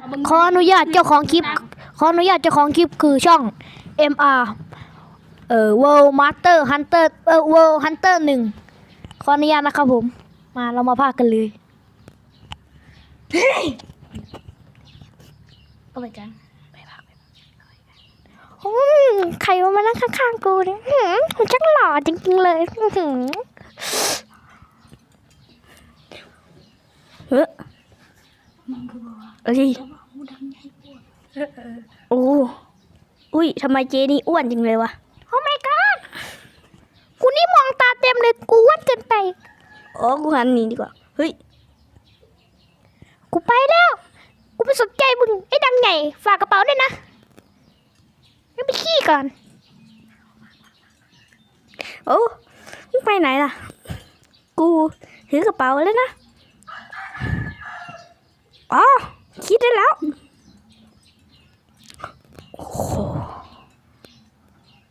ตขออนุญาตเจ้าของคลิป ขออนุญาตเจ้าของคลิปคือช่อง MR เอ่อ World Master Hunter เอ่อ World Hunter หนึ่งขออนุญาตนะครับผม มาเรามาพากกันเลยก็ไปกันไปพากไปอืมใครว่ามานั่งข้างๆกูเนี่ยหืมมันช่างหล่อจริงๆเลยอื้อหือ เฮ้ยเอ้ยโอ้อุ้ยทำไมเจนี่อ้วนจังเลยวะโอ้ my god กูนี่มองตาเต็มเลยกูอ้วนเกินไปอ๋อกูหันหนีดีกว่าเฮ้ยกูไปแล้ว กูไม่สนใจมึงไอ้ดังใหญ่ฝากกระเป๋าด้วยนะงั้นไปขี้ก่อนโอ้มึงไปไหนล่ะ กูถือกระเป๋าแล้วนะอ๋อ คิดได้แล้ว โอ้โห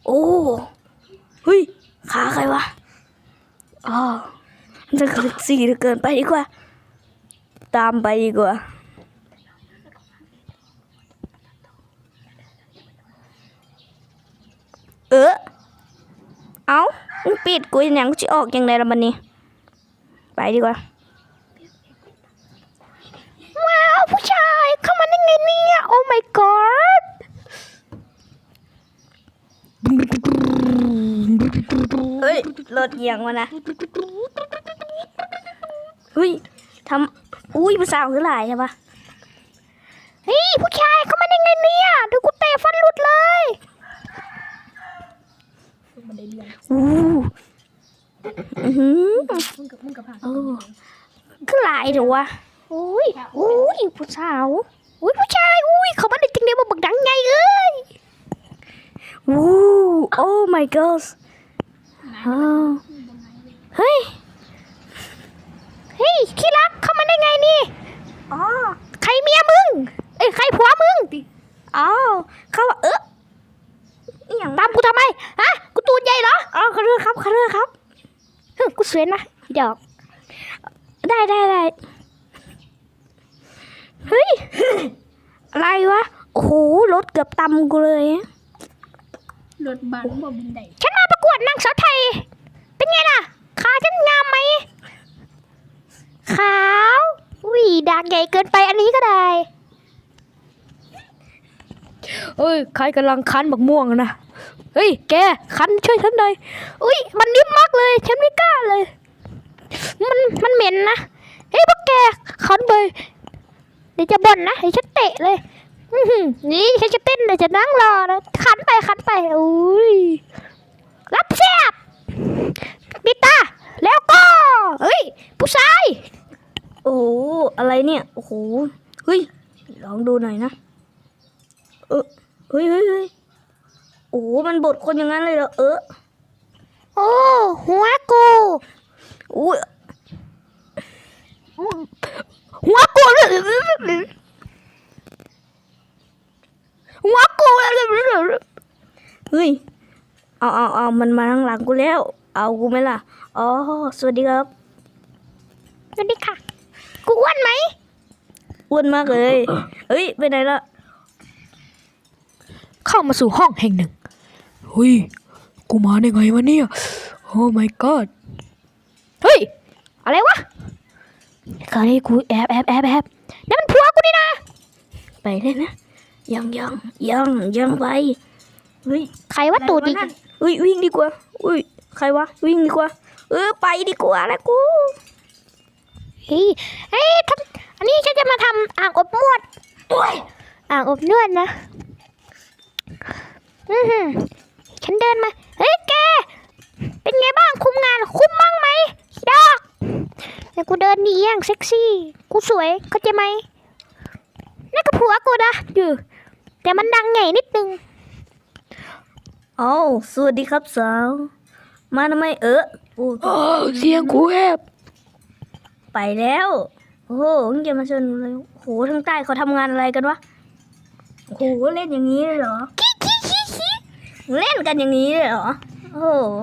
โอ้เฮ้ย ขาใครวะอ๋อมันจะเกิดสีเหลือเกินไปดีกว่า ตามไปดีกว่าเออเอามึงปิดกูอย่างกูจะออกยังไงละมันนี่ไปดีกว่า ว้าว ผู้ชาย เข้ามาได้ไงเนี่ย โอ้ my god เฮ้ยรถเอียงมานะ เฮ้ยทำอุ้ยภาษาวคือหลายใช่ปะเฮ้ย ผู้ชายเข้ามาได้ไงเนี่ย ดูกูเตะฟันหลุดเลยอู้อื้อหือโอ้คือหลายเถอะวะ อุ้ยอุ้ยผู้สาวอุ้ยผู้ชายอุ้ยเขามาได้จริงเนี่ยมาบักดังไงเอ้ยวู้โอ้ my god อ้าวเฮ้ยเฮ้ยที่รักเข้ามาได้ไงนี่อ๋อใครเมียมึงเอ้ยใครผัวมึงอ๋อเขาว่าเอออหย่างตามกูทำไมฮะกูตูดใหญ่เหรออ๋อขอโทษครับขอโทษครับเฮ้ยกูสวยนะอีดอก ได้ได้ได้ เฮ้ย อะไรวะ โอ้โห รถเกือบตำกูเลยรถบังบ่บินได้ฉันมาประกวดนางสาวไทย เป็นไงล่ะ ขาฉันงามไหม ขาวอุ้ยดากใหญ่เกินไปอันนี้ก็ได้เอ้ย ใครกำลังคั้นบักม่วงอะนะ เฮ้ย แก คั้นช่วยฉันหน่อย อุ้ย มันนิ่มมากเลย ฉันไม่กล้าเลย มัน มันเหม็นนะ เฮ้ยพวกแก คั้นไปเดี๋ยวจะบ่นนะเดี๋ยวฉันเตะเลยอื้อหือนี่ฉันจะเต้นเดี๋ยวจะนั่งรอนะคั้นไปคั้นไปอุ้ยรับแซบปิดตาแล้วก็เฮ้ย ผู้ชาย โอ้โหอะไรเนี่ยโอ้โหเฮ้ยลองดูหน่อยนะเออเฮ้ยเฮ้ยเฮ้ยโอ้โหมันบดคนอย่างนั้นเลยเหรอเออโอ้หัวกูอุ้ย หัวกูหัวกูเฮ้ยเอาเอาเอามันมาทางหลังกูแล้ว เอากูไหมล่ะอ๋อสวัสดีครับสวัสดีค่ะ กูอ้วนไหมอ้วนมากเลยเฮ้ยไปไหนละเข้ามาสู่ห้องแห่งหนึ่งเฮ้ยกูมาได้ไงวะเนี่ยโอ้ my god เฮ้ย อะไรวะ คราวนี้กูแอบแอบแอบแอบนั่นมันผัวกูนี่นะ ไปเลยนะยังยังยังยังไปเฮ้ยใครว่าตูดอีกอะไรวะนั่นเฮ้ยวิ่งดีกว่า อุ้ยใครวะวิ่งดีกว่า เออไปดีกว่าแล้วกูเฮ้ยเฮ้ยทำอันนี้ฉันจะมาทำอ่างอบนวดโอ้ยอ่างอบนวดนะอือหือฉันเดินมา เฮ้ยแก เป็นไงบ้างคุมงาน คุมบ้างไหมดอก แต่กูเดินดีอย่างเซ็กซี่ กูสวยเข้าใจไหมนั่นก็ผัวกูนะอยู่แต่มันดังใหญ่นิดนึงเอาสวัสดีครับสาว มาทำไมเออโอ้เสียงกูแหบไปแล้ว โอ้โหมึงจะมาชนเลยโอ้โหทางใต้เขาทำงานอะไรกันวะโอ้โหเล่นอย่างนี้เลยเหรอเล่นกันอย่างนี้เลยเหรอ โอ้โห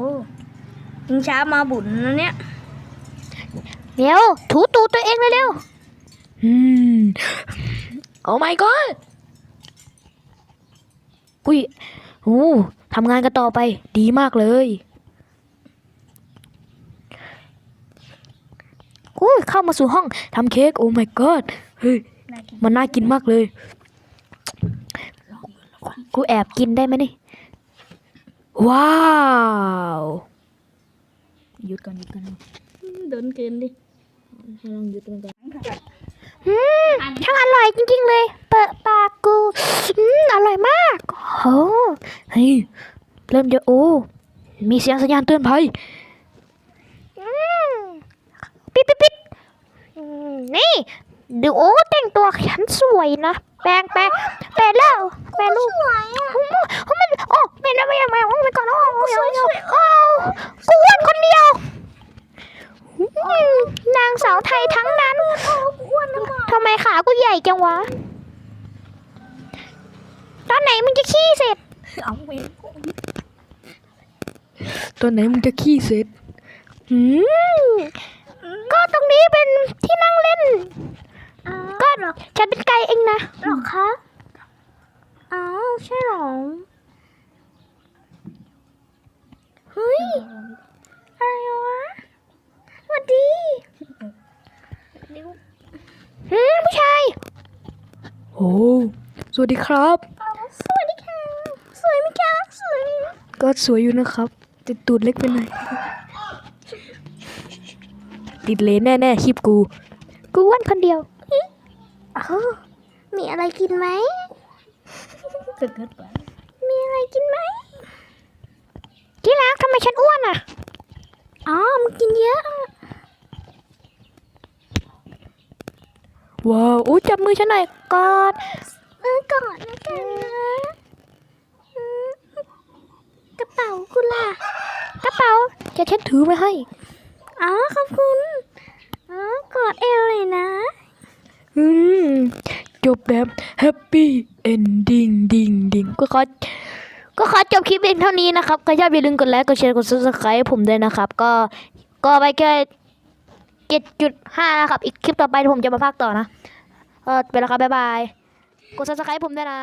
มึงช้ามาบุญนะเนี่ย เร็วถูตูตัวเองเร็วๆอืมโอ้ my god อุ้ยโอ้ทำงานกันต่อไป ดีมากเลยอุ้ยเข้ามาสู่ห้องทำเค้กโอ้ my god เฮ้ยน่ากินมันน่ากินมากเลย กูแอบกินได้ไหมนี่ ว้าว หยุดก่อนหยุดก่อนโดนเกินดิ ให้ลองหยุดก่อนอืมช่างอร่อยจริง ๆ เลย เปิดปากกูอืมอร่อยมากโอ้เฮ้ยเริ่มจะโอ้มีเสียงสัญญาณเตือนภัยอืมปิดปิดปิดอืมนี่ดูโอ้แต่งตัวฉันสวยนะ แปลงแปลงแปลงแล้วแปลงลูกสวยอะโอ้โหมันโอ้เป็นอะไรยังไงโอ้ไปก่อนโอ้โอ้โอ้โอ้กูอ้วนคนเดียวอืมนางสาวไทยทั้งนั้นอ้วนนะหมอทำไมขากูใหญ่จังวะ ตอนไหนมึงจะขี้เสร็จเอาไปตอนไหนมึงจะขี้เสร็จอืมก็ตรงนี้เป็นที่นั่งเล่นอ้าวก็ฉันเป็นไก่เองนะหรอคะอ้าวใช่หรอ เฮ้ย อะไรวะสวัสดี อืมผู้ชาย โอ้สวัสดีครับ สวัสดีค่ะ สวยไหมคะสวยก็สวยอยู่นะครับแต่ตูดเล็กไปหน่อยติดเลนแน่ๆคลิปกู กูอ้วนคนเดียวอ้าวมีอะไรกินไหมเกิดเกิดไปมีอะไรกินไหม ที่รักทำไมฉันอ้วนอะ อ๋อมึงกินเยอะ ว้าวอู้จับมือฉันหน่อยกอดเออก่อนนะกันนะอืมกระเป๋าคุณล่ะ กระเป๋าจะฉันถือไว้ให้ อ๋อขอบคุณ อ๋อกอดเอวเลยนะ อืมจบแบบแฮปปี้เอนดิ้งดิ้งดิ้งก็ขอก็ขอจบคลิปเพียงเท่านี้นะครับ ก็อย่าลืมกดไลค์ กดแชร์ กด subscribe ให้ผมด้วยนะครับ ก็ ก็ไปแค่ เจ็ดจุดห้านะครับ อีกคลิปต่อไปผมจะมาพากต่อนะ เออไปแล้วครับ บ๊ายบาย กดซับสไคร b ์ผมด้วยนะ